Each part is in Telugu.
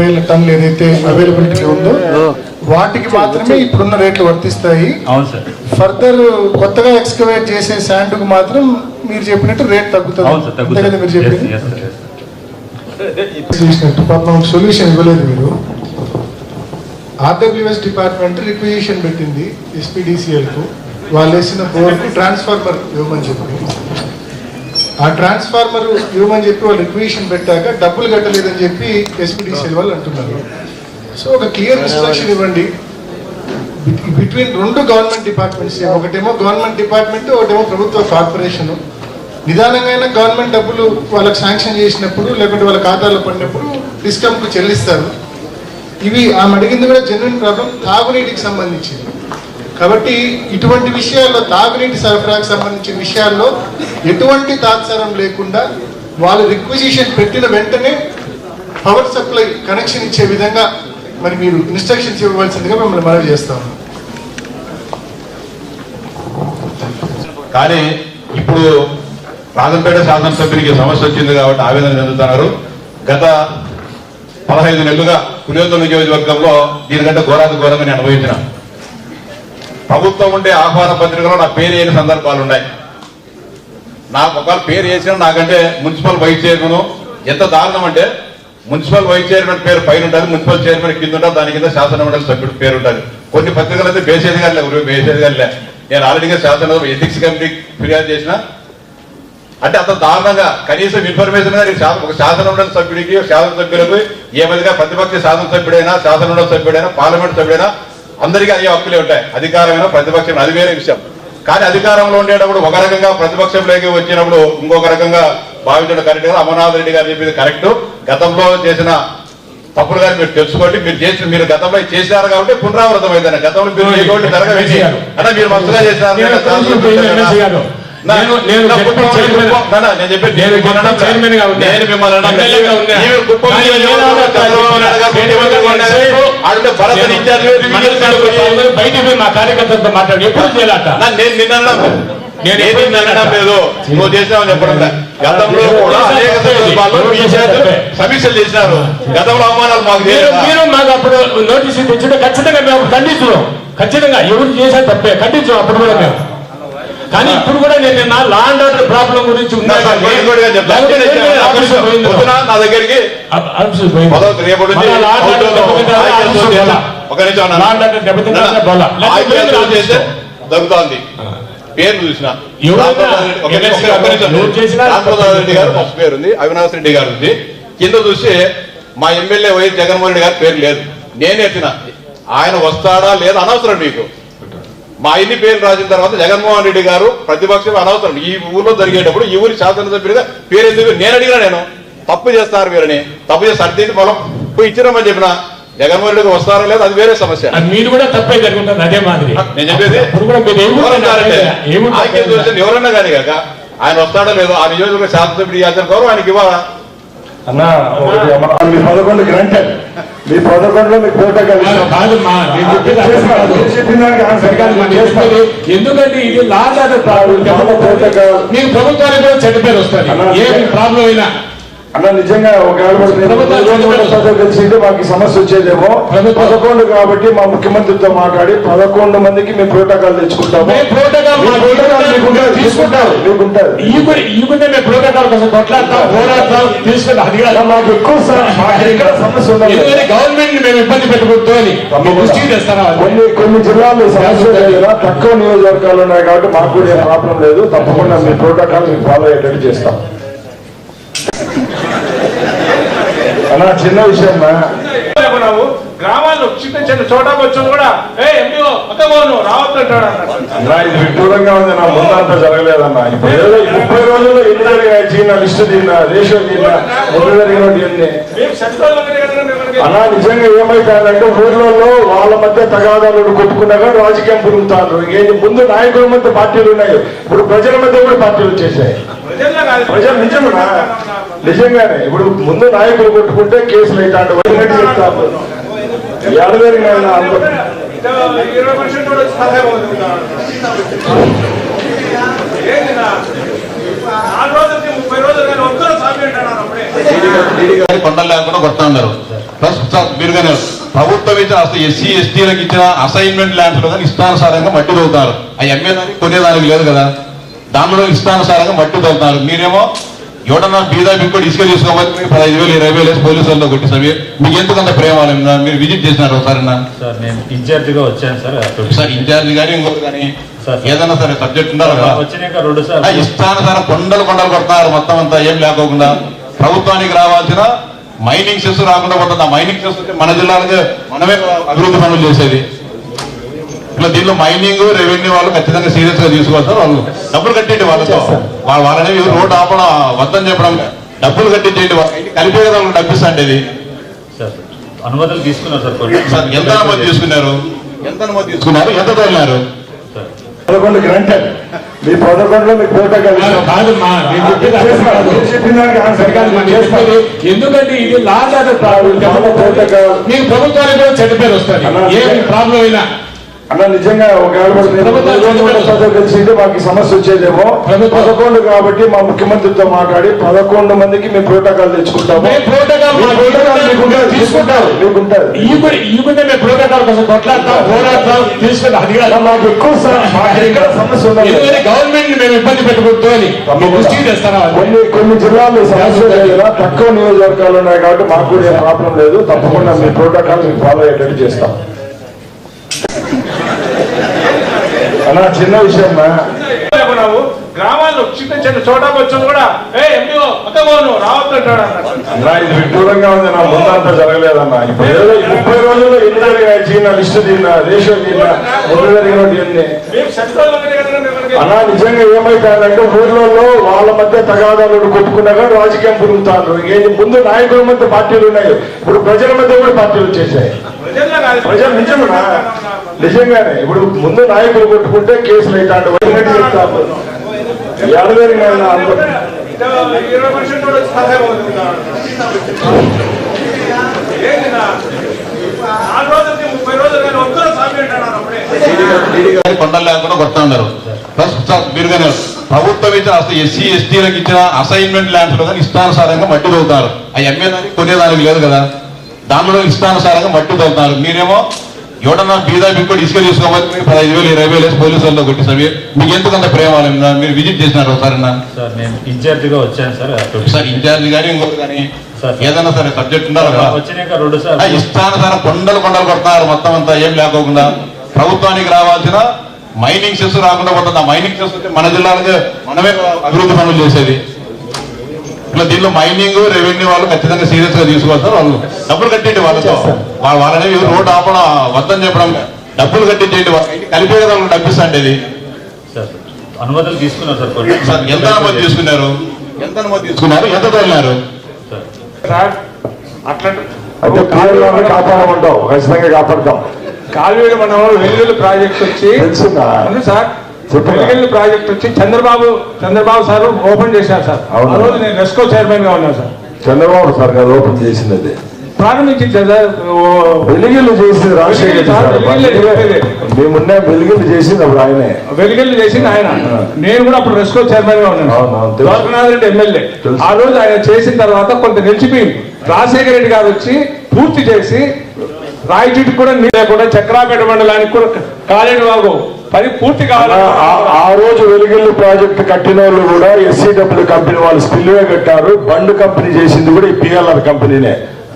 వేల టన్నులు ఏదైతే అవైలబిలిటీ ఉందో వాటికి మాత్రమే ఇప్పుడున్న రేట్లు వర్తిస్తాయి. అవును సార్. ఫర్దర్ కొత్తగా ఎక్స్కవేట్ చేసే శాండ్కు మాత్రం మీరు చెప్పినట్టు రేట్ తగ్గుతుంది. మీరు చేసినట్టు పాపం సొల్యూషన్ ఇవ్వలేదు మీరు. ఆర్డబ్ల్యూఎస్ డిపార్ట్మెంట్ రిక్విజిషన్ పెట్టింది ఎస్పీడీసీఎల్కు. వాళ్ళు వేసిన బోర్డు ట్రాన్స్ఫార్మర్ ఇవ్వమని చెప్పి. ఆ ట్రాన్స్ఫార్మర్ ఇవ్వమని చెప్పి వాళ్ళు రిక్విజిషన్ పెట్టాక డబ్బులు కట్టలేదని చెప్పి ఎస్పీడీసీఎల్ వాళ్ళు అంటున్నారు. సో ఒక క్లియర్ ఇన్స్ట్రక్షన్ ఇవ్వండి. బిట్వీన్ రెండు గవర్నమెంట్ డిపార్ట్మెంట్స్ ఒకటేమో గవర్నమెంట్ డిపార్ట్మెంట్ ఒకటేమో ప్రభుత్వ కార్పొరేషన్ నిదానంగా గవర్నమెంట్ డబ్బులు వాళ్ళకి శాంక్షన్ చేసినప్పుడు లేకుంటే వాళ్ళ ఖాతాలో పడినప్పుడు డిస్కమ్కు చెల్లిస్తారు. ఇవి ఆమె అడిగింది కూడా జెన్యున్ ప్రాబ్లం తాగునీటికి సంబంధించింది. కాబట్టి ఇటువంటి విషయాల్లో తాగునీటి సరఫరాకు సంబంధించిన విషయాల్లో ఎటువంటి తాత్సారం లేకుండా వాళ్ళు రిక్విజిషన్ పెట్టిన వెంటనే పవర్ సప్లై కనెక్షన్ ఇచ్చే విధంగా మరి మీరు ఇన్స్ట్రక్షన్స్ ఇవ్వవలసిందిగా మిమ్మల్ని మనవి చేస్తాము కానీ ఇప్పుడు రాజంపేట శాసనసభ్యునికి సమస్య వచ్చింది కాబట్టి ఆవేదన చెందుతున్నారు. గత పదహైదు నెలలుగా పులివెందుల నియోజకవర్గంలో దీనికంటే ఘోరాది ఘోరంగా నేను అనుభవించిన. ప్రభుత్వం ఉండే ఆహ్వాన పత్రికలో నా పేరు వేయని సందర్భాలు ఉన్నాయి. నాకు ఒకవేళ పేరు వేసిన నాకంటే మున్సిపల్ వైస్ చైర్మన్ ఎంత దారుణం అంటే మున్సిపల్ వైస్ చైర్మన్ పేరు పైన ఉంటుంది మున్సిపల్ చైర్మన్ కింద ఉంటుంది దాని కింద శాసనమండలి సభ్యుడు పేరు ఉంటుంది కొన్ని పత్రికలు అయితే బేసేది కానీ లేవు బేసేది కానీ లే నేను ఆల్రెడీగా శాసన ఎథిక్స్ కమిటీ ఫిర్యాదు చేసిన అంటే అంత దారుణంగా కనీసం ఇన్ఫర్మేషన్గా ఒక శాసనమండలి సభ్యుడికి శాసనసభ్యులకు ఏ విధంగా ప్రతిపక్ష శాసన శాసనమండలి సభ్యుడైనా పార్లమెంట్ సభ్యుడైనా అందరికీ అయ్యే హక్కులే ఉంటాయి. అధికారమైన ప్రతిపక్షం అది వేరే విషయం. కానీ అధికారంలో ఉండేటప్పుడు ఒక రకంగా ప్రతిపక్షంలోకి వచ్చినప్పుడు ఇంకొక రకంగా భావించడం కరెక్ట్ కదా? అమర్నాథ్ రెడ్డి గారు చెప్పింది కరెక్ట్. గతంలో చేసిన తప్పులు గారు మీరు తెలుసుకోండి. మీరు చేసిన మీరు గతంలో చేశారు కాబట్టి పునరావృతం అయిందని గతంలో మీరు చేయకుండా జరగవేసి అంటే మీరు మంచిగా చేశారు నేను నేను- చైర్మన్. గా మా కార్యకర్తలతో మాట్లాడి. ఎప్పుడు చేయాలట? నా, నేను నిన్న అనడం లేదు. నువ్వు చేసావని చెప్పడం. గతంలో కూడా అనేక. సందర్భాల్లో మీ. సమీక్షలు చేసినారు. గతంలో అవమానాలు మాకు మీరు మాకు అప్పుడు నోటీస్ తెచ్చుంటే ఖచ్చితంగా మేము ఖండించున్నాం ఖచ్చితంగా ఎవరు చేశారు తప్పే. ఖండించాం అప్పుడు కూడా మేము. కానీ ఇప్పుడు కూడా నేను నిన్న లా అండ్ ఆర్డర్ ప్రాబ్లం గురించి నా దగ్గరికి. ఒక నిమిషం. దొరుకుతోంది. పేరు చూసిన. రామప్రసాద్ రెడ్డి- గారు ఫస్ట్ పేరు ఉంది అవినాష్ రెడ్డి గారు ఉంది. కింద చూస్తే మా ఎమ్మెల్యే వైఎస్ జగన్మోహన్ రెడ్డి గారి పేరు లేదు. నేనే ఎత్తిన ఆయన వస్తాడా లేదా అనవసరం మీకు. మా ఇన్ని పేర్లు రాసిన తర్వాత జగన్మోహన్ రెడ్డి గారు ప్రతిపక్షం అనవసరం. ఈ ఊర్లో జరిగేటప్పుడు ఈ ఊరి శాసనసభ్యుడిగా పేరు ఎందుకు నేను అడిగినా నేను. తప్పు చేస్తారు వీరని. తప్పు చేసి అడిగితే పొలం పోయి ఇచ్చినామని చెప్పిన. జగన్మోహన్ రెడ్డి వస్తారా లేదా అది వేరే సమస్య. అది మీరు కూడా తప్పే జరుగుతుంది అదే మాదిరి. నేను చెప్పేది ఎవరన్నా కానీ కాక ఆయన వస్తాడో లేదో ఆ నియోజకవర్గ శాసనసభ్యుడు గౌరవం ఆయనకి ఇవ్వాలా? అన్నా మీ పదకొండు గ్రంటెడ్ మీ పదకొండులో మీకు. చెప్పేది ఎందుకంటే ఇది. మీకు ప్రభుత్వానికి కూడా చెడ్డ పేరు వస్తుంది. ఏమి ప్రాబ్లం అయినా అన్న నిజంగా ఒకవేళ సార్లు కలిసింటే మాకు సమస్య వచ్చేదేమో. పదకొండు కాబట్టి మా ముఖ్యమంత్రితో మాట్లాడి పదకొండు మందికి మేము ప్రోటోకాల్ తెచ్చుకుంటాము. మాకు ఎక్కువ సమస్య గవర్నమెంట్ మేము ఇబ్బంది పెట్టకూడదు అని కొన్ని కొన్ని జిల్లాల్లో ఈ సమస్య తక్కువ నియోజకవర్గాలు ఉన్నాయి కాబట్టి మాకు కూడా ఏం ప్రాబ్లం లేదు. తప్పకుండా మీ ప్రోటోకాల్ మీకు ఫాలో అయ్యేటట్టు చేస్తాం. అన్న చిన్న విషయం గ్రామాల్లో చిన్న చిన్న చోటా వచ్చును కూడా ఏ రావద్దు అంటాడు అన్నాడు. అన్న ఇది విడ్డూరంగా ఉంది నా ముందంతా జరగలేదన్న. ఇప్పుడు ఏదో ముప్పై రోజుల్లో ఎన్ని జరిగాయి చీన లిస్టు తిన్నా రేషియో తిన్నా ముందు జరిగినట్టు అలా నిజంగా ఏమైతుందంటే ఊర్లలో వాళ్ళ మధ్య తగాదాలు కొట్టుకున్నాక రాజకీయం పురుగుతారు ఏంటి ముందు నాయకుల మధ్య పార్టీలు ఉన్నాయి. ఇప్పుడు ప్రజల మధ్య కూడా పార్టీలు వచ్చేసాయి. ప్రజలు నిజమేనా? నిజంగానే ఇప్పుడు ముందు నాయకులు కొట్టుకుంటే కేసులు అయితే వచ్చినట్టు చెప్తారు. ఎడదరిగిన కూడా లేకుండా ఉన్నారు. ప్లస్ మీరు కానీ ప్రభుత్వం ఇచ్చిన అసలు ఎస్సీ ఎస్టీలకు ఇచ్చిన అసైన్మెంట్ ల్యాండ్స్ కానీ ఇష్టానుసారంగా మట్టి తోగుతారు ఆ అమ్మేదానికి కొనేదానికి లేదు కదా. దానిలో ఇష్టానుసారంగా మట్టి తోగుతారు మీరేమో ఎవడన్నా బీదా బిక్కోటి ఇసుక తీసుకోమని మీరు పదహైదు వేలు ఇరవై వేలు వేసి పోలీసు వాళ్ళతో కొట్టిస్తాం మీకు ఎందుకు అంత ప్రేమ వాళ్ళ మీరు విజిట్ చేసినారు ఒకసారి నా సార్ నేను ఇన్ఛార్జిగా వచ్చాను సార్. సార్ ఇన్ఛార్జ్ కానీ ఇంకోటి కానీ సార్. ఏదైనా సరే సబ్జెక్ట్ ఉండాలి రెండు సార్ కొండలు కొండలు కొడతారు మొత్తం అంతా ఏం లేకోకుండా ప్రభుత్వానికి రావాల్సిన మైనింగ్ సెస్ రాకుండా పోతుంది ఆ మైనింగ్ సెస్ మన జిల్లాలకి మనమే అభివృద్ధి పనులు చేసేది. ఇట్లా దీనిలో మైనింగ్ రెవెన్యూ వాళ్ళు ఖచ్చితంగా సీరియస్గా తీసుకోవాలి వాళ్ళు డబ్బులు కట్టేయండి వాళ్ళతో. వాళ్ళ- వాళ్ళని రోడ్డు ఆపడం వద్దని చెప్పడం డబ్బులు కట్టించేయండి వాళ్ళకి. కలిపే కదా వాళ్ళకి డబ్బిస్తాండి ఇది. సార్ అనుమతులు తీసుకున్నారు సార్ ఎంత అనుమతి తీసుకున్నారు? ఎంత అనుమతి తీసుకున్నారు? ఎంత తోలినారు? సార్. పదకొండు గ్రంటెడ్ మీ పదకొండులో మీకు చేస్తాను. కాదు. ఎందుకంటే ఇది ప్రాబ్లం. మీకు ప్రభుత్వానికి కూడా చెడ్డ పేరు వస్తుంది. ఏ ప్రాబ్లం అయినా అన్న నిజంగా ఒకవేళ తెలిసింటే మాకు సమస్య వచ్చేదేమో. పదకొండు కాబట్టి మా ముఖ్యమంత్రితో మాట్లాడి పదకొండు మందికి మేము ప్రోటోకాల్ తెచ్చుకుంటాము. మీకు ఎక్కువ గవర్నమెంట్ని మేము ఇబ్బంది అని కొన్ని కొన్ని జిల్లాల్లో సమస్య తక్కువ నియోజకవర్గాలు ఉన్నాయి కాబట్టి మాకు కూడా ఏం ప్రాబ్లం లేదు. తప్పకుండా మీ ప్రోటోకాల్ ఫాలో అయ్యేటట్టు చేస్తాం. అన్న చిన్న విషయం గ్రామాల్లో చిన్న చిన్న చోటా బచ్చులు కూడా ఏ ఎండిఓ అన్న ఇది విడ్డూరంగా ఉంది నా ముందంతా జరగలేదన్న ఇప్పుడు ఏదో ముప్పై రోజుల్లో జరిగినాయి చీన లిస్టు తిన్నా రేషియో తిన్నా ముందు జరిగినట్టు అన్నా. నిజంగా ఏమైతారంటే ఊర్లలో వాళ్ళ మధ్య తగాదాలు కొట్టుకున్నా కానీ రాజకీయం పురుగుతారు ఏంటి ముందు నాయకుల మధ్య పార్టీలు ఉన్నాయి. ఇప్పుడు ప్రజల మధ్య కూడా పార్టీలు వచ్చేసాయి. ప్రజలు నిజమేనా? నిజంగానే ఇప్పుడు ముందు నాయకులు కొట్టుకుంటే కేసులు అవుతాడు అప్పుడే కొండలు లేకుండా కొడతా ఉన్నారు. మీరు కానీ ప్రభుత్వం ఇచ్చిన అసలు ఎస్సీ ఎస్టీలకు ఇచ్చిన అసైన్మెంట్ ల్యాండ్స్లో కానీ ఇష్టానుసారంగా మట్టి తవ్వుతారు అవి అమ్మేదానికి కొనేదానికి లేదు కదా? దానిలో ఇష్టానుసారంగా మట్టి తవ్వుతారు మీరేమో ఎవడన్నా బీదా బిక్కోటి ఇసుక తీసుకోమని మీరు పదహైదు వేలు ఇరవై వేలు వేసి పోలీసు వాళ్ళతో కొట్టిస్తాం మీకు ఎందుకు అంత ప్రేమ వాళ్ళ మీరు విజిట్ చేసినారు ఒకసారి సార్ నేను ఇన్ఛార్జిగా వచ్చాను సార్ సార్ ఇన్ఛార్జ్ కానీ ఇంకోటి కానీ సార్. ఏదైనా సరే సబ్జెక్ట్ ఉండాలి రెండు సార్ కొండలు కొండలు కొడతారు మొత్తం అంతా ఏం లేకోకుండా. ప్రభుత్వానికి రావాల్సిన మైనింగ్ సెస్ రాకుండా పోతుంది ఆ మైనింగ్ సెస్ మన జిల్లాలకి మనమే అభివృద్ధి పనులు చేసేది. ఇట్లా దీనిలో మైనింగ్ రెవెన్యూ వాళ్ళు ఖచ్చితంగా సీరియస్గా తీసుకోవాలి సార్ వాళ్ళు. డబ్బులు కట్టేయండి వాళ్ళతో. వాళ్ళ- వాళ్ళని ఎవరు రోడ్డు ఆపడం వద్దని చెప్పడం డబ్బులు కట్టించేయండి వాళ్ళకి కలిపే కదా వాళ్ళకి డబ్బిస్తాండి ఇది సార్ అనుమతులు తీసుకున్నారు సార్ ఎంత అనుమతి తీసుకున్నారు. ఎంత అనుమతి తీసుకున్నారు? ఎంత తోలినారు? సార్. సార్ అట్లాంటి అంటే కాపాడమంటావు ఖచ్చితంగా కాపాడతాం. కాలువేలు మనం వెల్లుల్లి ప్రాజెక్ట్ వచ్చి సార్. వెల్లుల్లి ప్రాజెక్ట్ వచ్చి చంద్రబాబు చంద్రబాబు సార్ ఓపెన్ చేశారు సార్. ఆ రోజు నేను రెస్కో చైర్మన్గా ఉన్నాను సార్. చంద్రబాబు సార్ గారు ఓపెన్ చేసింది అది. ప్రారంభించింది సార్ వెలిగిళ్ళు చేసింది రాజశేఖర్. మేమున్న వెలిగిళ్ళు చేసింది అప్పుడు. ఆయనే. వెలిగెళ్ళి చేసింది ఆయన. నేను కూడా అప్పుడు రెస్కో చైర్మన్గా ఉన్నాను. ద్వారకనాథ్ రెడ్డి ఎమ్మెల్యే. ఆ రోజు ఆయన చేసిన తర్వాత కొంత నిలిచిపోయింది. రాజశేఖర రెడ్డి గారు వచ్చి పూర్తి చేసి రాయచూటి కూడా నీళ్ళు లేకుండా చక్రాపేట మండలానికి కూడా కాలేడు బాబు. పని పూర్తి కావాలి ఆ- రోజు వెలిగిల్లు ప్రాజెక్టు కట్టిన వాళ్ళు కూడా ఎస్సీడబ్ల్యూ కంపెనీ వాళ్ళు స్పిల్వే కట్టారు బండ్ కంపెనీ చేసింది కూడా ఈ పిఎల్ఆర్ కంపెనీనే.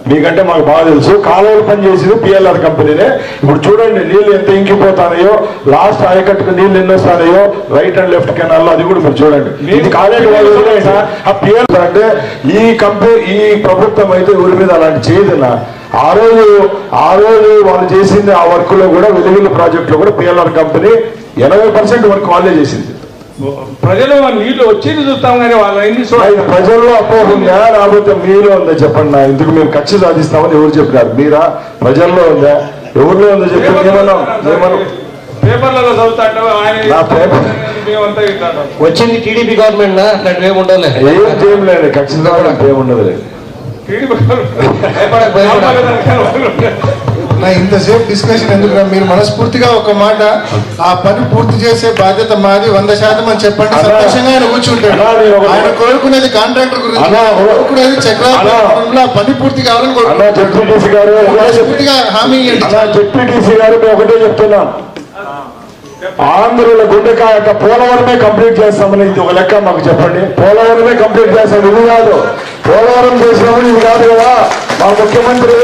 మీకంటే మాకు బాగా తెలుసు. కాలువలు పని చేసింది పిఎల్ఆర్ కంపెనీనే. ఇప్పుడు చూడండి నీళ్ళు ఎంత ఇంకిపోతానయో లాస్ట్ ఆయకట్టుకు నీళ్ళు ఎన్ని వస్తానయో రైట్ అండ్ లెఫ్ట్ కెనాల్లో అది కూడా మీరు చూడండి. ఇది కాలేజీ. ఆ పిఎల్ అంటే ఈ కంపెనీ ఈ ప్రభుత్వం అయితే ఊరి మీద అలాంటి చేయదన్నా ఆ రోజు ఆ రోజు వాళ్ళు చేసింది ఆ వర్క్లో కూడా వెలుగుల ప్రాజెక్ట్లో కూడా పిఎల్ఆర్ కంపెనీ ఎనభై పర్సెంట్ వర్క్ వాళ్ళే చేసింది. ప్రజలు నీళ్ళు వచ్చేది చూస్తాం కానీ వాళ్ళు ప్రజల్లో అపోహ ఉందా? లేకపోతే మీలో ఉందా చెప్పండి నా. ఇందుకు మేము ఖర్చు సాధిస్తామని ఎవరు చెప్పినారు? మీరా? ప్రజల్లో ఉందా? ఎవరిలో ఉందో చెప్పండి. ఏమన్నా ఏమన్నా పేపర్లలో వచ్చింది టీడీపీ గవర్నమెంట్ ఏమి ఉండలే ఏం చేయలేదు ఖచ్చితంగా నాకు ఏముండదు లేదు. నా ఇంతసేపు డిస్కషన్ ఎందుకు మీరు మనస్ఫూర్తిగా ఒక మాట ఆ పని పూర్తి చేసే బాధ్యత మాది వంద శాతం అని చెప్పండి. సంతోషంగా ఆయన కూర్చుంటాడు. ఆయన కోరుకునేది కాంట్రాక్టర్ గురించి కోరుకునేది చక్రాపూర్లో ఆ పని పూర్తి కావాలని కోరుకుంటున్నాడు. హామీ ఇవ్వండి. ఒకటే చెప్తున్నాం. ఆంధ్రుల గుండెకాయ పోలవరమే కంప్లీట్ చేస్తామని ఇది ఒక లెక్క మాకు చెప్పండి. పోలవరమే కంప్లీట్ చేస్తాం ఇది కాదు. పోలవరం చేసినప్పుడు ఇది కాదు కదా. మా ముఖ్యమంత్రి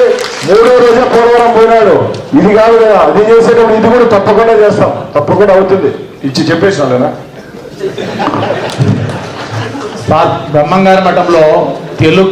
మూడో రోజే పోలవరం పోయినాడు. ఇది కాదు కదా. అది చేసేటప్పుడు ఇది కూడా తప్పకుండా చేస్తాం. తప్పకుండా అవుతుంది. ఇచ్చి చెప్పేసినా బ్రహ్మంగారి మఠంలో తెలుగు